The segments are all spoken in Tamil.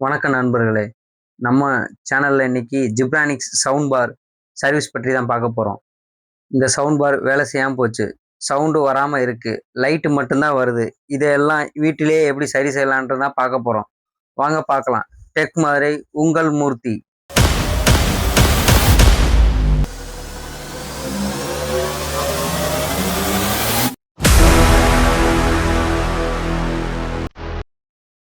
வணக்கம் நண்பர்களே. நம்ம சேனலில் இன்னைக்கு ஜிப்ரானிக்ஸ் சவுண்ட் பார் சர்வீஸ் பற்றி தான் பார்க்க போகிறோம் இந்த சவுண்ட் பார் வேலை செய்யாமல் போச்சு. சவுண்டு வராமல் இருக்குது லைட்டு மட்டும்தான் வருது. இதையெல்லாம் வீட்டிலேயே எப்படி சரி செய்யலான்றது தான் பார்க்க போகிறோம் வாங்க பார்க்கலாம். டெக் மாதிரி உங்கள் மூர்த்தி.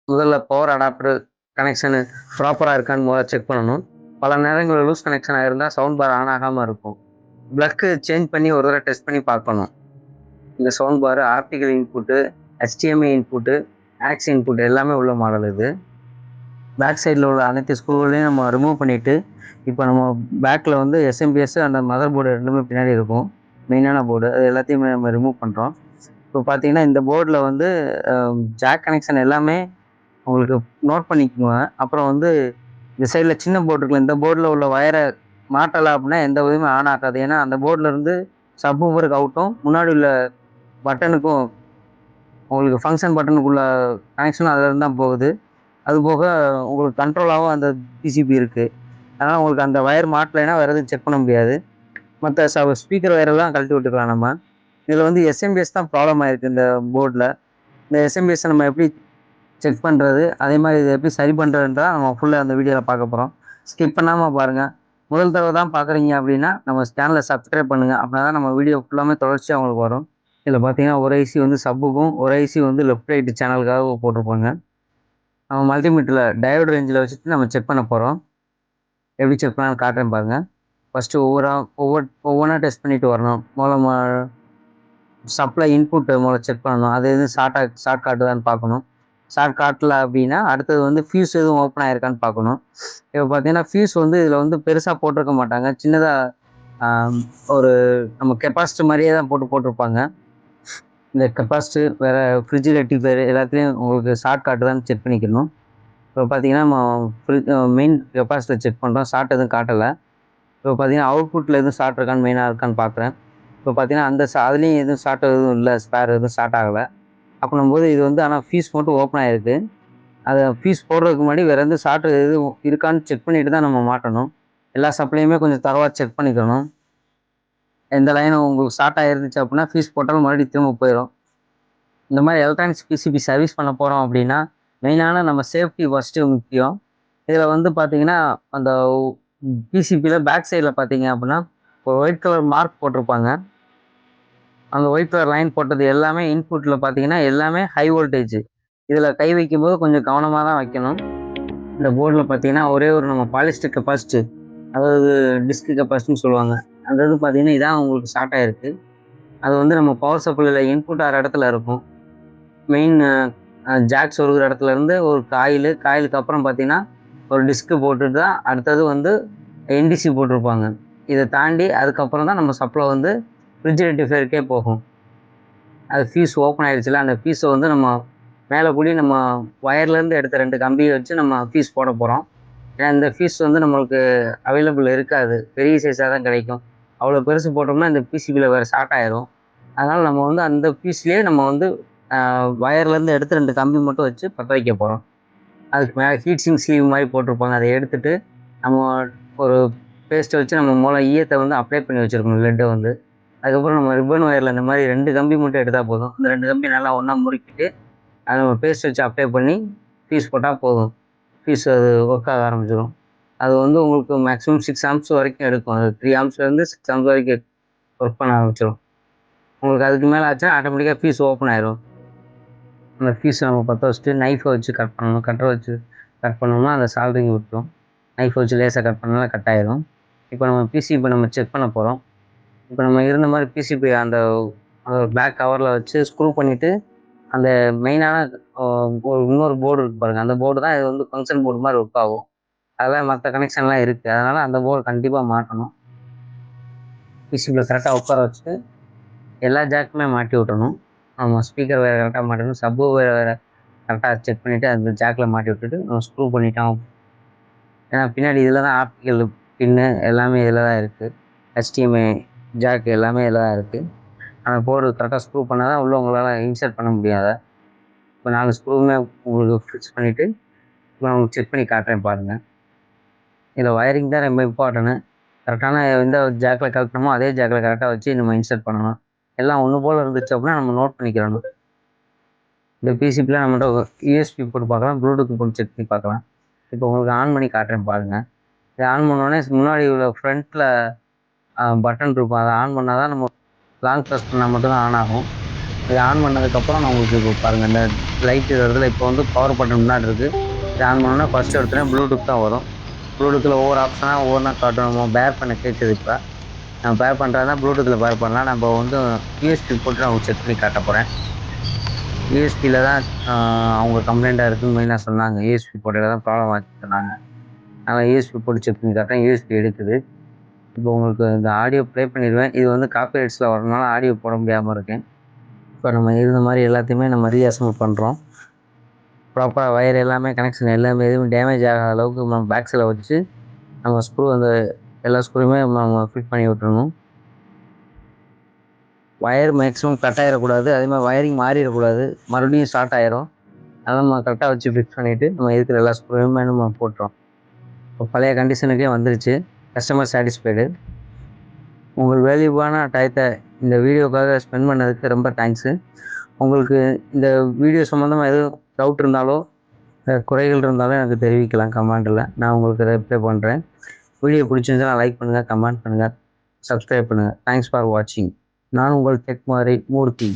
முதல்ல பவர் அடாப்டர் கனெக்ஷனு ப்ராப்பராக இருக்கான்னு முதல்ல செக் பண்ணணும். பல நேரங்களில் லூஸ் கனெக்ஷனாக இருந்தால் சவுண்ட் பார் ஆன் ஆகாமல் இருக்கும். ப்ளக்கு சேஞ்ச் பண்ணி ஒரு தடவை டெஸ்ட் பண்ணி பார்க்கணும். இந்த sound bar optical input HDMI input aux input எல்லாமே உள்ள மாடல் இது. பேக் சைடில் உள்ள அனைத்து ஸ்க்ரூகளையும் நம்ம ரிமூவ் பண்ணிவிட்டு இப்போ நம்ம பேக்கில் வந்து எஸ்எம்பிஎஸ் அந்த மதர் போர்டு ரெண்டுமே பின்னாடி இருக்கும். மெயினான போர்டு அது எல்லாத்தையுமே நம்ம ரிமூவ் பண்ணுறோம் இப்போ பார்த்தீங்கன்னா இந்த போர்டில் வந்து ஜாக் கனெக்ஷன் எல்லாமே உங்களுக்கு நோட் பண்ணிக்கோங்க. அப்புறம் வந்து இந்த சைடில் சின்ன போர்டு இருக்குல்ல இந்த போர்டில் உள்ள வயரை மாட்டலை அப்படின்னா எந்த இதுவுமே ஆன் ஆகாது. ஏன்னா அந்த போர்டில் இருந்து சப் அவுட்டும் முன்னாடி உள்ள பட்டனுக்கும் உங்களுக்கு ஃபங்க்ஷன் பட்டனுக்குள்ள கனெக்ஷனும் அதில் தான் போகுது. அது போக உங்களுக்கு கண்ட்ரோலாகவும் அந்த பிசிபி இருக்குது அதனால் உங்களுக்கு அந்த வயர் மாட்டலைன்னா வேறு எதுவும் செக் பண்ண முடியாது. மற்ற ச ஸ்பீக்கர் வயரெல்லாம் கழட்டி விட்டுக்கலாம் நம்ம. இதில் வந்து எஸ்எம்பிஎஸ் தான் ப்ராப்ளம் ஆகிருக்கு இந்த போர்டில் இந்த எஸ்எம்பிஎஸ்ஸை நம்ம எப்படி செக் பண்ணுறது அதே மாதிரி இதை எப்படி சரி பண்ணுறதுன்றத நம்ம ஃபுல்லாக அந்த வீடியோவில் பார்க்க போகிறோம் ஸ்கிப் பண்ணாமல் பாருங்கள் முதல் தடவை தான் பார்க்குறீங்க அப்படின்னா நம்ம சேனலை சப்ஸ்கிரைப் பண்ணுங்கள் அப்படின்னா தான் நம்ம வீடியோ ஃபுல்லாமே தொடர்ச்சியாக அவங்களுக்கு வரும். இதில் பார்த்தீங்கன்னா ஒரு ஐசி வந்து சப்புக்கும் ஒரு ஐசி வந்து லெஃப்ட் ரைட்டு சேனலுக்காக போட்டிருப்பாங்க. நம்ம மல்டிமீட்டரில் டயோடு ரேஞ்சில் வச்சுட்டு நம்ம செக் பண்ண போகிறோம் எப்படி செக் பண்ணலாம்னு காட்டுறேன் பாருங்கள் ஃபஸ்ட்டு ஒவ்வொரு ஒவ்வொரு ஒவ்வொன்றா டெஸ்ட் பண்ணிட்டு வரணும். முதல்ல சப்ளை இன்புட் முதல்ல செக் பண்ணணும். அது எதுவும் ஷார்ட்டாக ஷார்ட் காட்டுதான்னு பார்க்கணும். ஷார்ட் காட்டல அப்படின்னா அடுத்தது வந்து ஃபியூஸ் எதுவும் ஓப்பன் ஆயிருக்கான்னு பார்க்கணும். இப்போ பார்த்தீங்கன்னா ஃபியூஸ் வந்து இதில் வந்து பெருசாக போட்டிருக்க மாட்டாங்க. சின்னதாக ஒரு நம்ம கெப்பாசிட்டி மாதிரியே தான் போட்டு போட்டிருப்பாங்க. இந்த கெப்பாசிட்டி வேறு ஃப்ரிட்ஜில் ரெக்டிஃபயர் எல்லாத்துலேயும் உங்களுக்கு ஷார்ட் காட்டு தான் செக் பண்ணிக்கணும். இப்போ பார்த்தீங்கன்னா நம்ம ஃப்ரிட்ஜ் மெயின் கெப்பாசிட்டி செக் பண்ணுறோம் ஷார்ட் எதுவும் காட்டலை. இப்போ பார்த்தீங்கன்னா அவுட்புட்டில் எதுவும் ஷார்ட் இருக்கான்னு மெயினாக இருக்கான்னு பார்க்குறேன். இப்போ பார்த்தீங்கன்னா அந்த அதுலேயும் எதுவும் ஷார்ட் எதுவும் இல்லை ஸ்பேர் எதுவும் ஷார்ட் ஆகலை. அப்படின்னும்போது இது வந்து ஆனால் ஃபீஸ் மட்டும் ஓப்பன் ஆகிருக்கு அதை ஃபீஸ் போடுறதுக்கு முன்னாடி வேறு எந்த ஷார்ட் எதுவும் இருக்கான்னு செக் பண்ணிட்டு தான் நம்ம மாட்டணும். எல்லா சப்ளையுமே கொஞ்சம் தரவாக செக் பண்ணிக்கணும். எந்த லைனும் உங்களுக்கு ஷார்ட் ஆகிருந்துச்சு அப்படின்னா ஃபீஸ் போட்டாலும் மறுபடியும் திரும்ப போயிடும் இந்த மாதிரி எலக்ட்ரானிக்ஸ் பிசிபி சர்வீஸ் பண்ண போகிறோம் அப்படின்னா மெயினான நம்ம சேஃப்டி ஃபஸ்ட்டு முக்கியம். இதில் வந்து பார்த்திங்கன்னா அந்த பிசிபியில் பேக் சைடில் பார்த்தீங்க அப்படின்னா ஒரு ஒயிட் கலர் மார்க் போட்டிருப்பாங்க. அந்த ஒயிட் கலர் லைன் போட்டது எல்லாமே இன்புட்டில் பார்த்தீங்கன்னா எல்லாமே ஹை வோல்டேஜ் இதில் கை வைக்கும்போது கொஞ்சம் கவனமாக தான் வைக்கணும். இந்த போர்டில் பார்த்தீங்கன்னா ஒரே ஒரு நம்ம பாலிஸ்டிக் கெப்பாசிட்டி அதாவது டிஸ்க் கெப்பாசிட்டின்னு சொல்லுவாங்க. அந்த இது பார்த்தீங்கன்னா இதான் உங்களுக்கு ஸ்டார்ட் ஆகிருக்கு அது வந்து நம்ம பவர் சப்ளையில் இன்புட் ஆகிற இடத்துல இருக்கும். மெயின் ஜாக் சொருகிற இடத்துல இருந்து ஒரு காயில் காயிலுக்கு அப்புறம் பார்த்தீங்கன்னா ஒரு டிஸ்க்கு போட்டுட்டு தான் அடுத்தது வந்து என்டிசி போட்டிருப்பாங்க. இதை தாண்டி அதுக்கப்புறம் தான் நம்ம சப்ளை வந்து ஃப்ரிட்ஜ் போகும். அது ஃபீஸ் ஓப்பன் ஆயிடுச்சுல அந்த ஃபியூஸை வந்து நம்ம மேலே கூடி நம்ம ஒயர்லேருந்து எடுத்த ரெண்டு கம்பியை வச்சு நம்ம ஃபீஸ் போட போகிறோம் ஏன்னா இந்த ஃபீஸ் வந்து நம்மளுக்கு அவைலபிள் இருக்காது. பெரிய சைஸாக தான் கிடைக்கும். அவ்வளோ பெருசு போட்டோம்னா இந்த பிசிபியில் வேறு ஷார்ட் ஆயிரும். அதனால் நம்ம வந்து அந்த பீஸ்லேயே நம்ம வந்து ஒயர்லேருந்து எடுத்து ரெண்டு கம்பி மட்டும் வச்சு பற்ற வைக்க போகிறோம் அதுக்கு மேலே ஹீட்ஸிங் ஸ்லீவ் மாதிரி போட்டிருப்பாங்க. அதை எடுத்துகிட்டு நம்ம ஒரு பேஸ்ட்டை வச்சு நம்ம மூலம் ஈயத்தை வந்து அப்ளை பண்ணி வச்சுருக்கணும் லெட்டை வந்து. அதுக்கப்புறம் நம்ம ரிப்பன் ஒயரில் இந்த மாதிரி ரெண்டு கம்பி மட்டும் எடுத்தால் போதும். இந்த ரெண்டு கம்பி நல்லா ஒன்றா முறுக்கிட்டு அதை நம்ம பேஸ்ட் வச்சு அப்ளை பண்ணி ஃபீஸ் போட்டால் போதும். ஃபீஸ் அது ஒர்க் ஆக ஆரம்பிச்சிடும் அது வந்து உங்களுக்கு மேக்ஸிமம் சிக்ஸ் ஆம்ஸ் வரைக்கும் எடுக்கும். அது த்ரீ ஆம்ஸ்லேருந்து சிக்ஸ் ஆம்ஸ் வரைக்கும் ஒர்க் பண்ண ஆரம்பிச்சிடும் உங்களுக்கு அதுக்கு மேலே ஆச்சுன்னா ஆட்டோமேட்டிக்காக ஃபீஸ் ஓப்பன் ஆயிரும். அந்த ஃபீஸ் நம்ம பற்ற வச்சுட்டு நைஃபை வச்சு கட் பண்ணணும். கட்டரை வச்சு கட் பண்ணோம்னா அந்த சால்ரிங் விட்டுரும். நைஃபை வச்சு லேசாக கட் பண்ணாலும் கட் ஆயிரும். இப்போ நம்ம பிசி இப்போ நம்ம செக் பண்ண போகிறோம் இப்போ நம்ம இருந்த மாதிரி பிசிபி அந்த பேக் கவரில் வச்சு ஸ்க்ரூ பண்ணிவிட்டு அந்த மெயினான ஒரு இன்னொரு போர்டு இருக்குது பாருங்கள் அந்த போர்டு தான் இது வந்து ஃபங்க்ஷன் போர்டு மாதிரி ஒர்க் ஆகும். அதெல்லாம் மற்ற கனெக்ஷன்லாம் இருக்குது அதனால் அந்த போர்டு கண்டிப்பாக மாட்டணும். பிசிபியில் கரெக்டாக உட்கார வச்சுட்டு எல்லா ஜாக்குமே மாட்டி விட்டணும் நம்ம ஸ்பீக்கர் வேறு கரெக்டாக மாட்டணும். சப்பு வேறு வேறு கரெக்டாக செக் பண்ணிவிட்டு அந்த ஜாக்கில் மாட்டி விட்டுட்டு நம்ம ஸ்க்ரூ பண்ணிட்டோம். ஏன்னா பின்னாடி இதில் தான் ஆப்டிக்கல் பின்னு எல்லாமே இதில் தான் இருக்குது ஹெச்டிஎம்ஐ ஜாக் எல்லாமே இதாக இருக்குது அந்த போர்டு கரெக்டாக ஸ்க்ரூ பண்ணால் தான் உள்ளே உங்களால் இன்சர்ட் பண்ண முடியாத இப்போ நாலு ஸ்க்ரூவுமே உங்களுக்கு ஃபிக்ஸ் பண்ணிவிட்டு நான் உங்களுக்கு செக் பண்ணி காட்டுறேன் பாருங்கள் இதில் வயரிங் தான் ரொம்ப இம்பார்ட்டனு கரெக்டான எந்த ஜாக்கில் கலக்கணுமோ அதே ஜாக்கில் கரெக்டாக வச்சு நம்ம இன்சர்ட் பண்ணணும். எல்லாம் ஒன்று போல் இருந்துச்சு அப்படின்னா நம்ம நோட் பண்ணிக்கிறணும். இந்த பிசிபியில் நம்மகிட்ட யூஎஸ்பி போட்டு பார்க்கலாம் ப்ளூடூத் போட்டு செக் பண்ணி பார்க்கலாம். இப்போ உங்களுக்கு ஆன் பண்ணி காட்டுறேன் பாருங்கள் இதை ஆன் பண்ணோடனே முன்னாடி உள்ள ஃப்ரண்ட்டில் பட்டன் இருக்கும். அதை ஆன் பண்ணால் தான் நம்ம லாங் ப்ரெஸ் பண்ணால் மட்டும்தான் ஆன் ஆகும். இதை ஆன் பண்ணதுக்கப்புறம் நான் உங்களுக்கு இப்போ பாருங்கள் இந்த லைட் இடத்துல இப்போ வந்து பவர் பட்டன் முன்னாடி இருக்குது இதை ஆன் பண்ணோன்னா ஃபஸ்ட்டு எடுத்தோடனே ப்ளூடூத் தான் வரும். ப்ளூடூத்தில் ஒவ்வொரு ஆப்ஷனாக ஒவ்வொன்றா காட்டும் நம்ம பேர் பண்ண கேட்குது இப்போ. நம்ம பேர் பண்ணுறதா ப்ளூடூத்தில் பேர் பண்ணலாம். நம்ம வந்து யூஎஸ்பி போட்டு நான் செக் பண்ணி காட்ட போகிறேன் யூஎஸ்பியில் தான் அவங்க கம்ப்ளைண்ட்டாக இருக்குன்னு மெயினாக சொன்னாங்க. யூஎஸ்பி போட்டியில் தான் ப்ராப்ளம் ஆச்சு சொன்னாங்க. நான் யூஎஸ்பி போட்டு செக் பண்ணி காட்டுறேன் யூஎஸ்பி எடுக்குது. இப்போ உங்களுக்கு இந்த ஆடியோ ப்ளே பண்ணிடுவேன். இது வந்து காப்பிரைட்ஸில் வரனால ஆடியோ போட முடியாமல் இருக்கேன். இப்போ நம்ம இருந்த மாதிரி எல்லாத்தையுமே நம்ம ரீஅசம்பிள் பண்ணுறோம் ப்ராப்பராக ஒயர் எல்லாமே கனெக்ஷன் எல்லாமே எதுவும் டேமேஜ் ஆகாத அளவுக்கு நம்ம பேக்ஸில் வச்சு நம்ம ஸ்க்ரூ அந்த எல்லா ஸ்க்ரூவுமே நம்ம ஃபிட் பண்ணி விட்டுருணும் ஒயர் மேக்ஸிமம் கட் ஆகிடக்கூடாது அதே மாதிரி ஒயரிங் மாறிடக்கூடாது. மறுபடியும் ஸ்டார்ட் ஆயிரும். அதை நம்ம கரெக்டாக வச்சு ஃபிக்ஸ் பண்ணிவிட்டு நம்ம இருக்கிற எல்லா ஸ்க்ரூவுமே நம்ம போட்டுறோம். இப்போ பழைய கண்டிஷனுக்கே வந்துருச்சு. கஸ்டமர் சாட்டிஸ்ஃபைடு உங்கள் வேல்யூபான டயத்தை இந்த வீடியோக்காக ஸ்பெண்ட் பண்ணதுக்கு ரொம்ப தேங்க்ஸு உங்களுக்கு இந்த வீடியோ சம்மந்தமாக எதுவும் டவுட் இருந்தாலோ குறைகள் இருந்தாலும் எனக்கு தெரிவிக்கலாம் கமெண்ட்டில் நான் உங்களுக்கு ரிப்ளை பண்ணுறேன் வீடியோ பிடிச்சிருந்தா லைக் பண்ணுங்கள் கமெண்ட் பண்ணுங்கள் சப்ஸ்கிரைப் பண்ணுங்கள் தேங்க்ஸ் ஃபார் வாட்சிங் நான் உங்கள் டெக் மாதிரி மூர்த்தி.